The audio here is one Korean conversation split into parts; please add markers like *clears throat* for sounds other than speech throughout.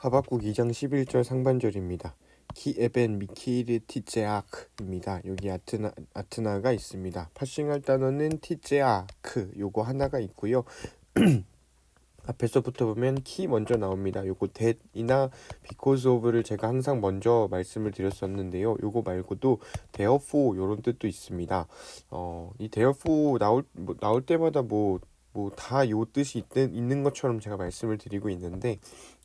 하박국 2장 11절 상반절입니다. 키 에벤 미키르 티제아크입니다. 여기 아트나 아트나가 있습니다. 파싱할 단어는 티제아크 요거 하나가 있고요. *clears throat* 앞에서부터 보면 키 먼저 나옵니다. 요거 that이나 because of를 제가 항상 먼저 말씀을 드렸었는데요. 요거 말고도 therefore 요런 뜻도 있습니다. 어, 이 therefore 나올 뭐, 나올 때마다 뭐 뭐 다 요 뜻이 있는, 것처럼 제가 말씀을 드리고 있는데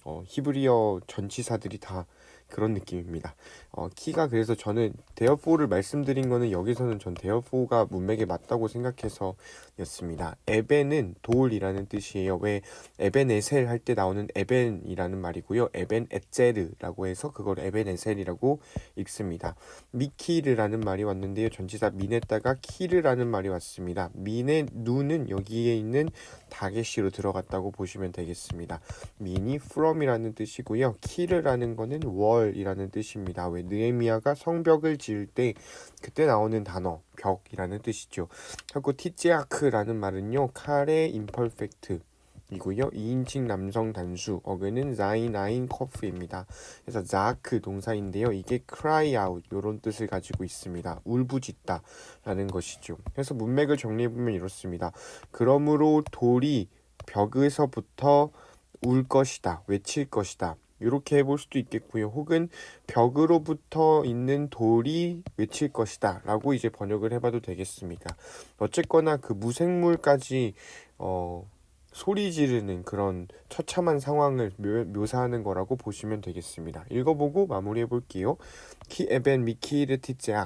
어, 히브리어 전치사들이 다 그런 느낌입니다. 어, 키가 그래서 저는 데어포를 말씀드린 거는 여기서는 전 데어포가 문맥에 맞다고 생각해서였습니다. 에벤은 돌이라는 뜻이에요. 왜 에벤에셀 할 때 나오는 에벤이라는 말이고요. 에벤 에제르라고 해서 그걸 에벤에셀이라고 읽습니다. 미키르라는 말이 왔는데요. 전치사 민에다가 키르라는 말이 왔습니다. 민의 누는 여기에 있는 다게시로 들어갔다고 보시면 되겠습니다. 민이 from이라는 뜻이고요. 키르라는 거는 월이라는 뜻입니다. 왜 느헤미야가 성벽을 지을 때 그때 나오는 단어 벽이라는 뜻이죠. 하고 티제아크라는 말은요. 카레 임퍼펙트 이고요. 2인칭 남성 단수 어근은 자인 아인 커프입니다. 그래서 자크 동사인데요. 이게 cry out 이런 뜻을 가지고 있습니다. 울부짖다 라는 것이죠. 그래서 문맥을 정리해 보면 이렇습니다. 그러므로 돌이 벽에서부터 울 것이다, 외칠 것이다. 이렇게 해볼 수도 있겠고요. 혹은 벽으로부터 있는 돌이 외칠 것이다 라고 이제 번역을 해봐도 되겠습니다. 어쨌거나 그 무생물까지 어, 소리 지르는 그런 처참한 상황을 묘, 묘사하는 거라고 보시면 되겠습니다. 읽어보고 마무리해 볼게요. 키 에벤 미키르 티제악